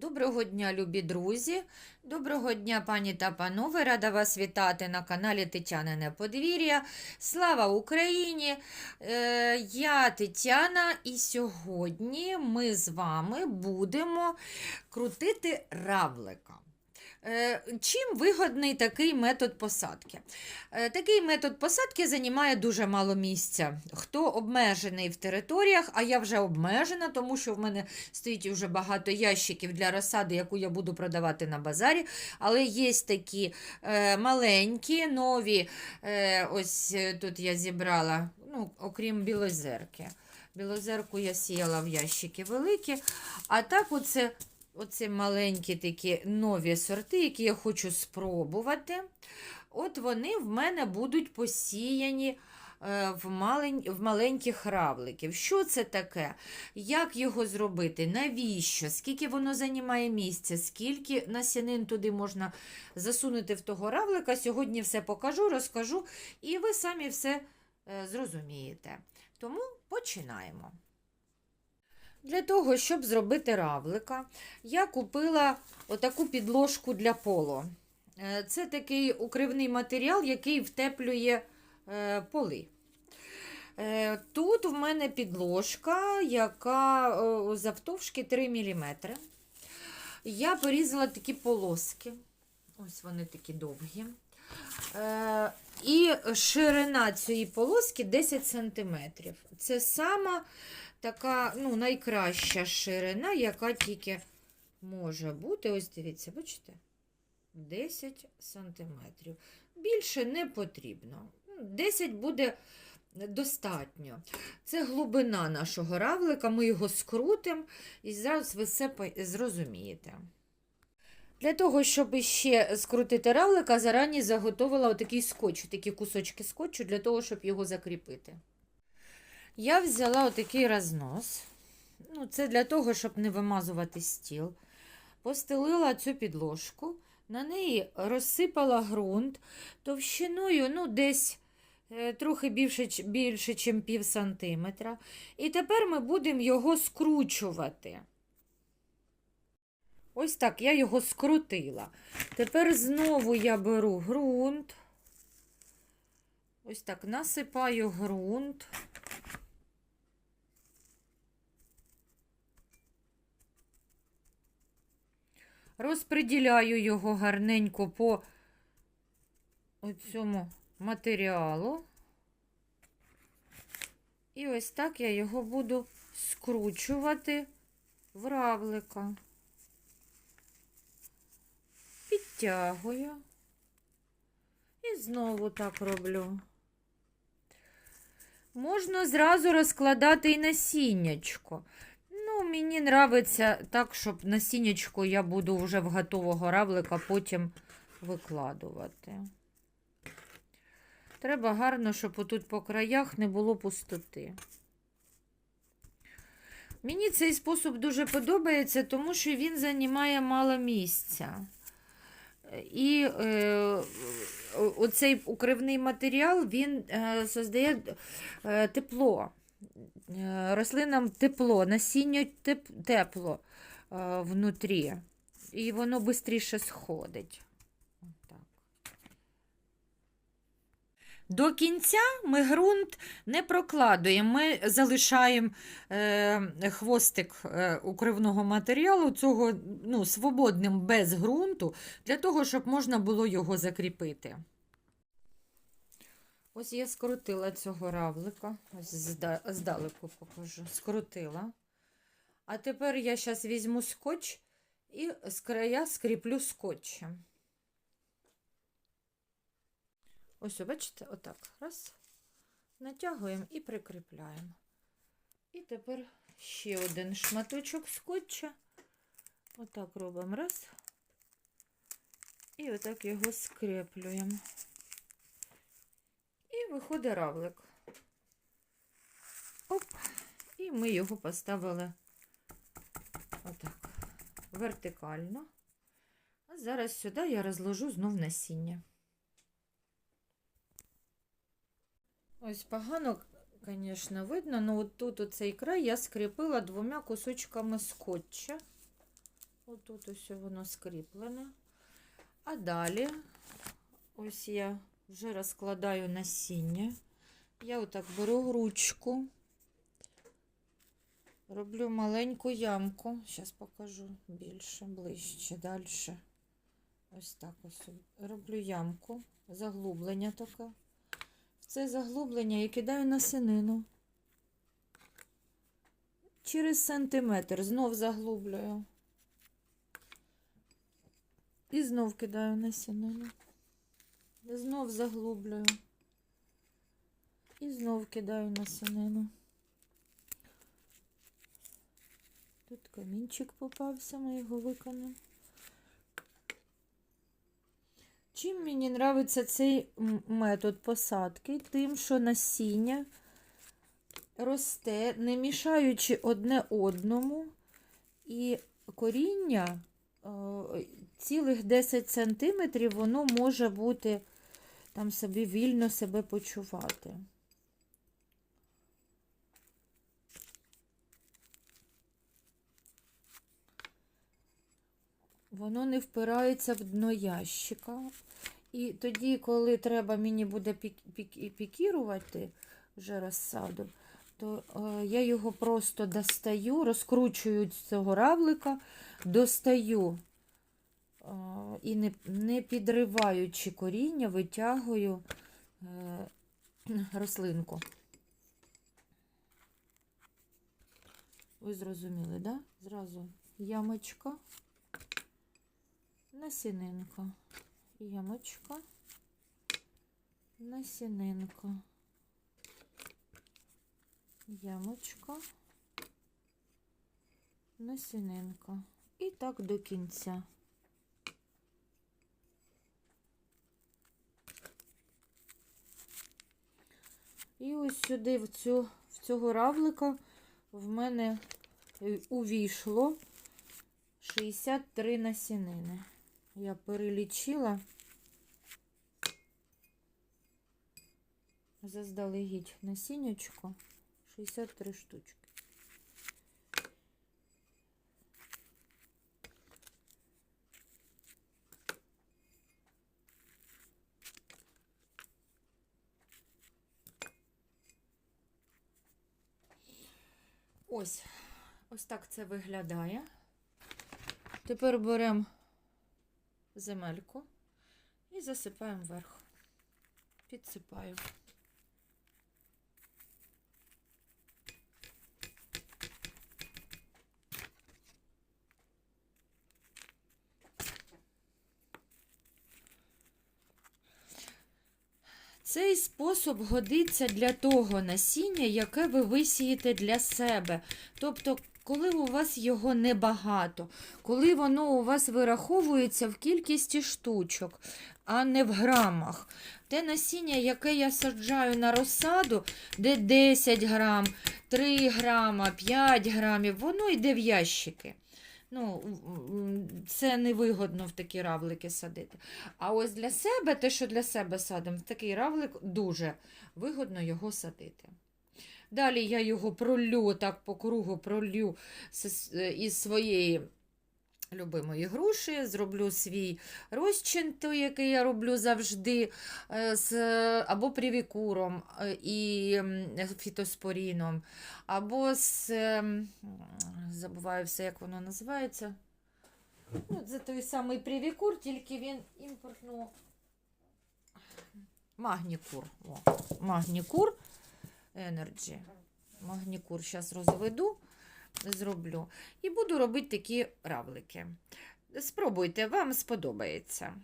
Доброго дня, любі друзі! Доброго дня, пані та панове! Рада вас вітати на каналі Тетянине Подвір'я. Слава Україні! Е, я Тетяна, і сьогодні ми з вами будемо крутити равлика. Е, Чим вигодний такий метод посадки? Е, Такий метод посадки займає дуже мало місця. Хто обмежений в територіях, а я вже обмежена, тому що в мене стоїть вже багато ящиків для розсади, яку я буду продавати на базарі. Але є такі е, маленькі, нові. Ось тут я зібрала, ну, окрім білозерки. Білозерку я сіяла в ящики великі. А так, оце, оце маленькі такі нові сорти, які я хочу спробувати. От вони в мене будуть посіяні е, в, малень... в маленьких равликів. Що це таке? Як його зробити? Навіщо? Скільки воно займає місця? Скільки насінин туди можна засунути в того равлика? Сьогодні все покажу, розкажу, і ви самі все е, зрозумієте. Тому починаємо. Для того, щоб зробити равлика, я купила отаку підложку для полу. Е, Це такий укривний матеріал, який втеплює е, поли. Е, Тут в мене підложка, яка завтовшки 3 мм. Я порізала такі полоски. Ось вони такі довгі. І ширина цієї полоски 10 см. Це сама така ну, найкраща ширина, яка тільки може бути. Ось дивіться, бачите? 10 сантиметрів. Більше не потрібно. 10 буде достатньо. Це глибина нашого равлика, ми його скрутимо і зараз ви все зрозумієте. Для того, щоб ще скрутити равлика, зарані заготовила отакий скотч, такі кусочки скотчу, для того, щоб його закріпити. Я взяла отакий рознос. Ну, це для того, щоб не вимазувати стіл. Постелила цю підложку, на неї розсипала ґрунт товщиною ну, десь е, трохи більше, більше ніж пів сантиметра. І тепер ми будемо його скручувати. Ось так я його скрутила. Тепер знову я беру ґрунт. Ось так насипаю ґрунт. Розподіляю його гарненько по цьому матеріалу. І ось так я його буду скручувати в равлика. Підтягую. І знову так роблю. Можна зразу розкладати і насіннячко. Мені нравиться так, щоб насіннячко я буду вже в готового равлика потім викладувати. Треба гарно, щоб отут по краях не було пустоти. Мені цей спосіб дуже подобається, тому що він займає мало місця. І е, оцей укривний матеріал він е, создає е, тепло. Рослинам тепло, насінню теп, тепло е, внутрі. І воно швидше сходить. До кінця ми ґрунт не прокладуємо, ми залишаємо е, хвостик е, укривного матеріалу, цього ну, свободним без ґрунту, для того, щоб можна було його закріпити. Ось я скрутила цього равлика, ось здалеку покажу, скрутила. А тепер я зараз візьму скотч і з края скріплю скотчем. Ось, бачите, отак. Раз. Натягуємо і прикріпляємо. І тепер ще один шматочок скотча. Отак робимо раз. І отак його скріплюємо. Виходить равлик. Оп. І ми його поставили отак, вертикально. А зараз сюди я розложу знов насіння. Ось погано, звісно, видно, але от тут оцей край я скріпила двома кусочками скотча. Отут ось воно скріплене. А далі, ось я вже розкладаю насіння. Я отак беру ручку, роблю маленьку ямку. Зараз покажу більше, ближче, далі. Ось так ось роблю ямку, заглублення таке. В це заглублення я кидаю насінину. Через сантиметр знов заглублюю. І знов кидаю насінину. Знов заглублюю. І знов кидаю насінину. Тут камінчик попався, ми його виконуємо. Чим мені подобається цей метод посадки? Тим, що насіння росте, не мішаючи одне одному, і коріння е, цілих 10 сантиметрів воно може бути там собі вільно себе почувати. Воно не впирається в дно ящика. І тоді, коли треба мені буде пік, пік, пікірувати вже розсаду, то е, я його просто достаю, розкручую з цього равлика, достаю і не, не підриваючи коріння, витягую е, рослинку. Ви зрозуміли, да? Зразу ямочка, насінинка, ямочка, насінинка, ямочка, насінинка. І так до кінця. І ось сюди, в, цю, в цього равлика, в мене е, увійшло 63 насінини. Я перелічила заздалегідь насіннячко 63 штучки. Ось, ось так це виглядає. Тепер беремо земельку і засипаємо вверх. Підсипаю. Цей спосіб годиться для того насіння, яке ви висієте для себе. Тобто, коли у вас його небагато, коли воно у вас вираховується в кількості штучок, а не в грамах. Те насіння, яке я саджаю на розсаду, де 10 грам, 3 грама, 5 грамів, воно йде в ящики. Ну, це невигодно в такі равлики садити. А ось для себе, те, що для себе садимо, в такий равлик дуже вигодно його садити. Далі я його пролю, так по кругу пролю з- із своєї любимої груші, зроблю свій розчин, той, який я роблю завжди, е, з, або привікуром е, і фітоспоріном, або з, ем, забуваю все, як воно називається. Ну, це той самий привікур, тільки він імпортно. Магнікур. О, магнікур Energy. Магнікур зараз розведу, зроблю. І буду робити такі равлики. Спробуйте, вам сподобається.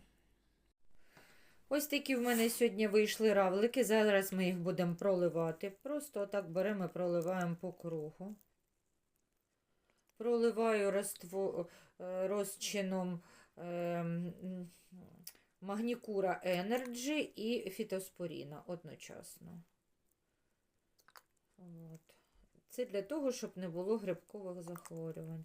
Ось такі в мене сьогодні вийшли равлики. Зараз ми їх будемо проливати. Просто отак беремо і проливаємо по кругу. Проливаю роство, е, розчином ем, магнікура Energy і фітоспоріна одночасно. От. Це для того, щоб не було грибкових захворювань.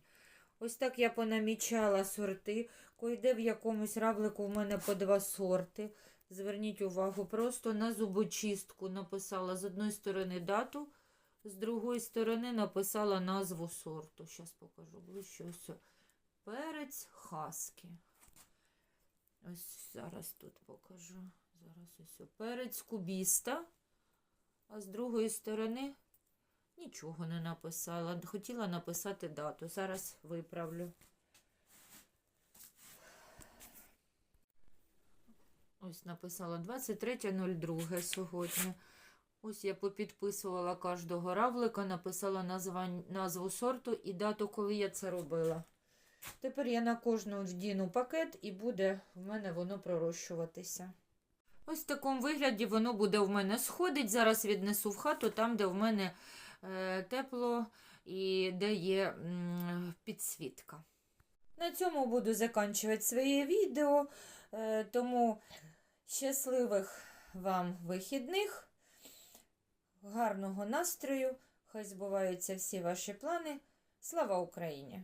Ось так я понамічала сорти. Койде в якомусь равлику в мене по два сорти. Зверніть увагу, просто на зубочистку написала з одної сторони дату, з другої сторони написала назву сорту. Зараз покажу ближче. Ось перець хаски. Ось зараз тут покажу. Зараз ось перець кубіста. А з другої сторони нічого не написала. Хотіла написати дату. Зараз виправлю. Ось написала 23.02 сьогодні. Ось я попідписувала кожного равлика, написала назва, назву сорту і дату, коли я це робила. Тепер я на кожну вдіну пакет і буде в мене воно пророщуватися. Ось в такому вигляді воно буде в мене сходить. Зараз віднесу в хату, там, де в мене тепло і де є підсвітка. На цьому буду закінчувати своє відео, е, тому щасливих вам вихідних, гарного настрою, хай збуваються всі ваші плани. Слава Україні!